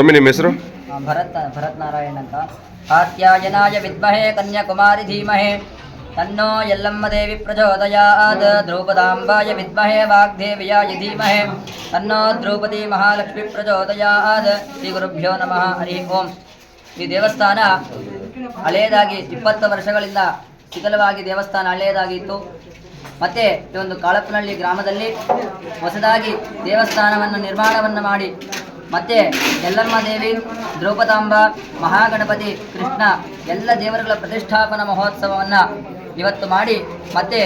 ಸ್ವಾಮಿ, ನಿಮ್ಮ ಹೆಸರು? ಭರತ್ ಭರತ್ ನಾರಾಯಣ್ ಅಂತ. ಕಾತ್ಯಾಯನಾಯ ವಿದ್ಮಹೇ, ಕನ್ಯಾಕುಮಾರಿ ಧೀಮಹೆ. ತನ್ನೋ ಎಲ್ಲಮ್ಮ ದೇವಿ ಆದ ದ್ರೌಪದಾಂಬಾಯ ವಿದ್ಮಹೇ, ವಾಗ್ದೇವಿಯಾಯ ಧೀಮಹೆ. ತನ್ನೋ ದ್ರೌಪದಿ ಮಹಾಲಕ್ಷ್ಮಿ ಆದ ಶ್ರೀ ಗುರುಭ್ಯೋ ನಮಃ, ಹರಿ ಓಂ. ಈ ದೇವಸ್ಥಾನ ಹಳೆಯದಾಗಿ ಇಪ್ಪತ್ತು ವರ್ಷಗಳಿಂದ ಶಿಥಲವಾಗಿ ದೇವಸ್ಥಾನ ಹಳೆಯದಾಗಿತ್ತು ಮತ್ತೆ ಈ ಒಂದು ಕಾಳಪ್ಪನಹಳ್ಳಿ ಗ್ರಾಮದಲ್ಲಿ ಹೊಸದಾಗಿ ದೇವಸ್ಥಾನವನ್ನು ನಿರ್ಮಾಣವನ್ನು ಮಾಡಿ ಮತ್ತೆ ಎಲ್ಲಮ್ಮ ದೇವಿ ದ್ರೌಪದಾಂಬ ಮಹಾಗಣಪತಿ ಕೃಷ್ಣ ಎಲ್ಲ ದೇವರುಗಳ ಪ್ರತಿಷ್ಠಾಪನಾ ಮಹೋತ್ಸವವನ್ನ ಇವತ್ತು ಮಾಡಿ ಮತ್ತೆ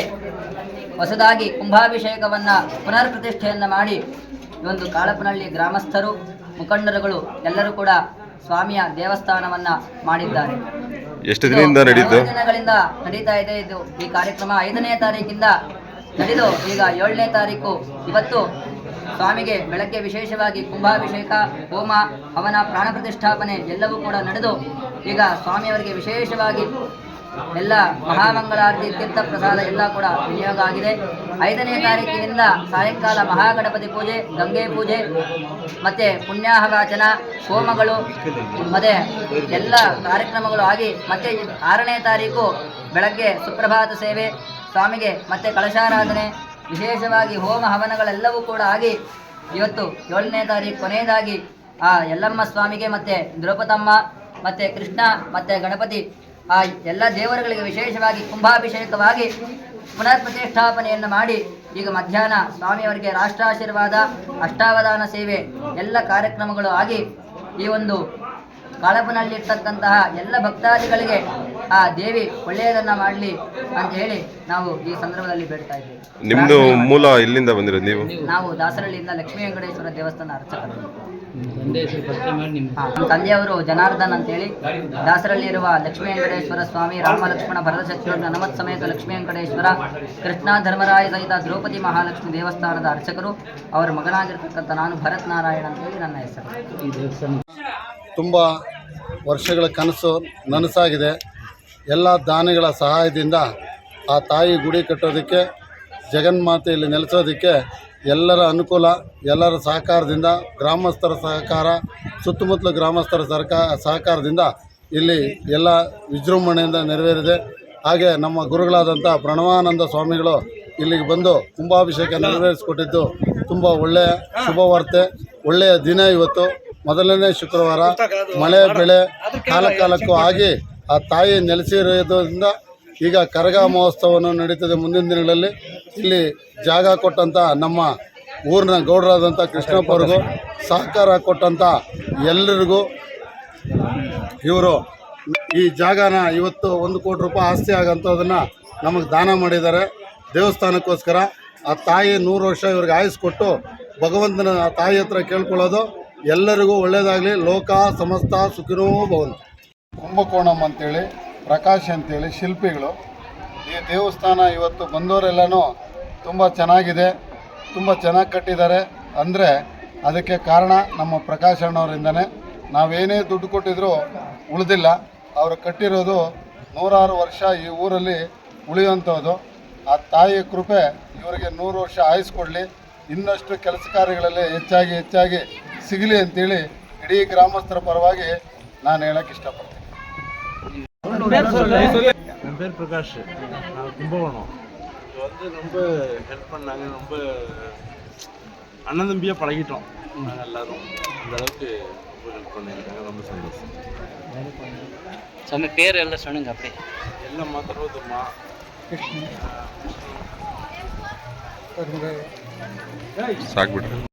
ಹೊಸದಾಗಿ ಕುಂಭಾಭಿಷೇಕವನ್ನ ಪುನರ್ ಪ್ರತಿಷ್ಠೆಯನ್ನ ಮಾಡಿ ಈ ಒಂದು ಕಾಳಪ್ಪನಹಳ್ಳಿ ಗ್ರಾಮಸ್ಥರು ಮುಖಂಡರುಗಳು ಎಲ್ಲರೂ ಕೂಡ ಸ್ವಾಮಿಯ ದೇವಸ್ಥಾನವನ್ನ ಮಾಡಿದ್ದಾರೆ. ಎಷ್ಟು ದಿನದಿಂದ ದಿನಗಳಿಂದ ನಡೀತಾ ಇದೆ ಇದು ಈ ಕಾರ್ಯಕ್ರಮ. ಐದನೇ ತಾರೀಕಿಂದ ನಡೆದು ಈಗ ಏಳನೇ ತಾರೀಕು. ಇವತ್ತು ಸ್ವಾಮಿಗೆ ಬೆಳಗ್ಗೆ ವಿಶೇಷವಾಗಿ ಕುಂಭಾಭಿಷೇಕ, ಹೋಮ ಅವನ ಪ್ರಾಣ ಪ್ರತಿಷ್ಠಾಪನೆ ಎಲ್ಲವೂ ಕೂಡ ನಡೆದು ಈಗ ಸ್ವಾಮಿಯವರಿಗೆ ವಿಶೇಷವಾಗಿ ಎಲ್ಲ ಮಹಾಮಂಗಳಾರತಿ, ತೀರ್ಥ ಪ್ರಸಾದ ಎಲ್ಲ ಕೂಡ ವಿನಿಯೋಗ ಆಗಿದೆ. ಐದನೇ ತಾರೀಕಿನಿಂದ ಸಾಯಂಕಾಲ ಮಹಾಗಣಪತಿ ಪೂಜೆ, ಗಂಗೆ ಪೂಜೆ, ಮತ್ತೆ ಪುಣ್ಯಾಹವಾಚನ, ಹೋಮಗಳು, ಮತ್ತೆ ಎಲ್ಲ ಕಾರ್ಯಕ್ರಮಗಳು ಆಗಿ ಮತ್ತೆ ಆರನೇ ತಾರೀಕು ಬೆಳಗ್ಗೆ ಸುಪ್ರಭಾತ ಸೇವೆ, ಸ್ವಾಮಿಗೆ ಮತ್ತೆ ಕಳಶಾರಾಧನೆ ವಿಶೇಷವಾಗಿ ಹೋಮ ಹವನಗಳೆಲ್ಲವೂ ಕೂಡ ಆಗಿ ಇವತ್ತು ಏಳನೇ ತಾರೀಕು ಕೊನೆಯದಾಗಿ ಆ ಯಲ್ಲಮ್ಮ ಸ್ವಾಮಿಗೆ ಮತ್ತೆ ದ್ರೌಪದಮ್ಮ ಮತ್ತೆ ಕೃಷ್ಣ ಮತ್ತೆ ಗಣಪತಿ ಆ ಎಲ್ಲ ದೇವರುಗಳಿಗೆ ವಿಶೇಷವಾಗಿ ಕುಂಭಾಭಿಷೇಕವಾಗಿ ಪುನರ್ ಪ್ರತಿಷ್ಠಾಪನೆಯನ್ನು ಮಾಡಿ ಈಗ ಮಧ್ಯಾಹ್ನ ಸ್ವಾಮಿಯವರಿಗೆ ರಾಷ್ಟ್ರಾಶೀರ್ವಾದ, ಅಷ್ಟಾವಧಾನ ಸೇವೆ ಎಲ್ಲ ಕಾರ್ಯಕ್ರಮಗಳು ಆಗಿ ಈ ಒಂದು ಕಾಳಪನಲ್ಲಿರ್ತಕ್ಕಂತಹ ಎಲ್ಲ ಭಕ್ತಾದಿಗಳಿಗೆ ಆ ದೇವಿ ಒಳ್ಳೆಯದನ್ನ ಮಾಡಲಿ ಅಂತ ಹೇಳಿ ನಾವು ಈ ಸಂದರ್ಭದಲ್ಲಿ ಬೇಡ್ತಾ ಇದ್ದೀವಿ. ನಿಮ್ದು ಮೂಲ ಇಲ್ಲಿಂದ ಬಂದಿರೋದು ನೀವು? ನಾವು ದಾಸರಳ್ಳಿಯಿಂದ ಲಕ್ಷ್ಮೀ ವೆಂಕಟೇಶ್ವರ ದೇವಸ್ಥಾನ ಅರ್ಚಕರು ನಿಮ್ಮ ತಂದೆಯವರು ಜನಾರ್ದನ್ ಅಂತೇಳಿ ದಾಸರಲ್ಲಿ ಇರುವ ಲಕ್ಷ್ಮೀ ವೆಂಕಟೇಶ್ವರ ಸ್ವಾಮಿ ರಾಮ ಲಕ್ಷ್ಮಣ ಭರತ ಶತ್ರುಘ್ನ ನಮತ್ ಸಮೇತ ಲಕ್ಷ್ಮೀ ವೆಂಕಟೇಶ್ವರ ಕೃಷ್ಣ ಧರ್ಮರಾಯ ಸಹಿತ ದ್ರೌಪದಿ ಮಹಾಲಕ್ಷ್ಮಿ ದೇವಸ್ಥಾನದ ಅರ್ಚಕರು ಅವರ ಮಗನಾಗಿರ್ತಕ್ಕಂಥ ನಾನು ಭರತ್ ನಾರಾಯಣ ಅಂತ ಹೇಳಿ ನನ್ನ ಹೆಸರು. ತುಂಬ ವರ್ಷಗಳ ಕನಸು ನನಸಾಗಿದೆ. ಎಲ್ಲ ದಾನಿಗಳ ಸಹಾಯದಿಂದ ಆ ತಾಯಿ ಗುಡಿ ಕಟ್ಟೋದಕ್ಕೆ ಜಗನ್ಮಾತೆ ಇಲ್ಲಿ ನೆಲೆಸೋದಕ್ಕೆ ಎಲ್ಲರ ಅನುಕೂಲ, ಎಲ್ಲರ ಸಹಕಾರದಿಂದ ಗ್ರಾಮಸ್ಥರ ಸಹಕಾರ, ಸುತ್ತಮುತ್ತಲ ಗ್ರಾಮಸ್ಥರ ಸರ್ಕಾ, ಸಹಕಾರದಿಂದ ಇಲ್ಲಿ ಎಲ್ಲ ವಿಜೃಂಭಣೆಯಿಂದ ನೆರವೇರಿದೆ. ಹಾಗೆ ನಮ್ಮ ಗುರುಗಳಾದಂಥ ಪ್ರಣವಾನಂದ ಸ್ವಾಮಿಗಳು ಇಲ್ಲಿಗೆ ಬಂದು ಕುಂಭಾಭಿಷೇಕ ನೆರವೇರಿಸಿಕೊಟ್ಟಿದ್ದು ತುಂಬ ಒಳ್ಳೆಯ ಶುಭವಾರ್ತೆ ಒಳ್ಳೆಯ ದಿನ ಇವತ್ತು. ಮೊದಲನೇ ಶುಕ್ರವಾರ. ಮಳೆ ಬೆಳೆ ಕಾಲ ಕಾಲಕ್ಕೂ ಆಗಿ ಆ ತಾಯಿ ನೆಲೆಸಿರೋದ್ರಿಂದ ಈಗ ಕರಗ ಮಹೋತ್ಸವವನ್ನು ನಡೀತದೆ ಮುಂದಿನ ದಿನಗಳಲ್ಲಿ. ಇಲ್ಲಿ ಜಾಗ ಕೊಟ್ಟಂಥ ನಮ್ಮ ಊರಿನ ಗೌಡರಾದಂಥ ಕೃಷ್ಣಪ್ಪ ಸಹಕಾರ ಕೊಟ್ಟಂಥ ಎಲ್ಲರಿಗೂ ಇವರು ಈ ಜಾಗನ ಇವತ್ತು ಒಂದು ಕೋಟಿ ರೂಪಾಯಿ ಆಸ್ತಿ ಆಗೋಂಥದನ್ನು ನಮಗೆ ದಾನ ಮಾಡಿದ್ದಾರೆ. ದೇವಸ್ಥಾನಕ್ಕೋಸ್ಕರ ಆ ತಾಯಿ ನೂರು ವರ್ಷ ಇವ್ರಿಗೆ ಆಯಿಸ್ಕೊಟ್ಟು ಭಗವಂತನ ಆ ತಾಯಿ ಹತ್ರ ಕೇಳ್ಕೊಳ್ಳೋದು ಎಲ್ಲರಿಗೂ ಒಳ್ಳೆಯದಾಗಲಿ ಲೋಕ, ಸಮಸ್ತ, ಸುಖಿನೋ ಭವನ್ ಕುಂಭಕೋಣಂ ಅಂತೇಳಿ, ಪ್ರಕಾಶ್ ಅಂತೇಳಿ, ಶಿಲ್ಪಿಗಳು. ಈ ದೇವಸ್ಥಾನ ಇವತ್ತು ಬಂದವರೆಲ್ಲನೂ ತುಂಬ ಚೆನ್ನಾಗಿದೆ, ತುಂಬ ಚೆನ್ನಾಗಿ ಕಟ್ಟಿದ್ದಾರೆ. ಅಂದರೆ ಅದಕ್ಕೆ ಕಾರಣ ನಮ್ಮ ಪ್ರಕಾಶ್ ಅಣ್ಣವರಿಂದನೇ. ನಾವೇನೇ ದುಡ್ಡು ಕೊಟ್ಟಿದ್ರೂ ಉಳಿದಿಲ್ಲ. ಅವರು ಕಟ್ಟಿರೋದು ನೂರಾರು ವರ್ಷ ಈ ಊರಲ್ಲಿ ಉಳಿಯುವಂಥದ್ದು. ಆ ತಾಯಿಯ ಕೃಪೆ ಇವರಿಗೆ ನೂರು ವರ್ಷ ಆಯಿಸ್ಕೊಡ್ಲಿ. ಇನ್ನಷ್ಟು ಕೆಲಸ ಕಾರ್ಯಗಳಲ್ಲಿ ಹೆಚ್ಚಾಗಿ ಹೆಚ್ಚಾಗಿ ಸಿಗಲಿ ಅಂತೇಳಿ ಇಡೀ ಗ್ರಾಮಸ್ಥರ ಪರವಾಗಿ ನಾನು ಹೇಳಕ್ಕೆ ಇಷ್ಟಪಡ್ತೀನಿ. என் பேர் பிரகாஷ். நான் கும்பகோணம். இது வந்து ரொம்ப ஹெல்ப் பண்ணாங்க. ரொம்ப அண்ணன் தம்பியாக பழகிட்டோம். நாங்கள் எல்லாரும் அந்தளவுக்கு ரொம்ப ஹெல்ப் பண்ணியிருக்காங்க. ரொம்ப சந்தோஷம். சொன்ன பேர் எல்லாம் சொன்னுங்க அப்படியே. எல்லாம் மாத்திரமா சாக்பிட்டு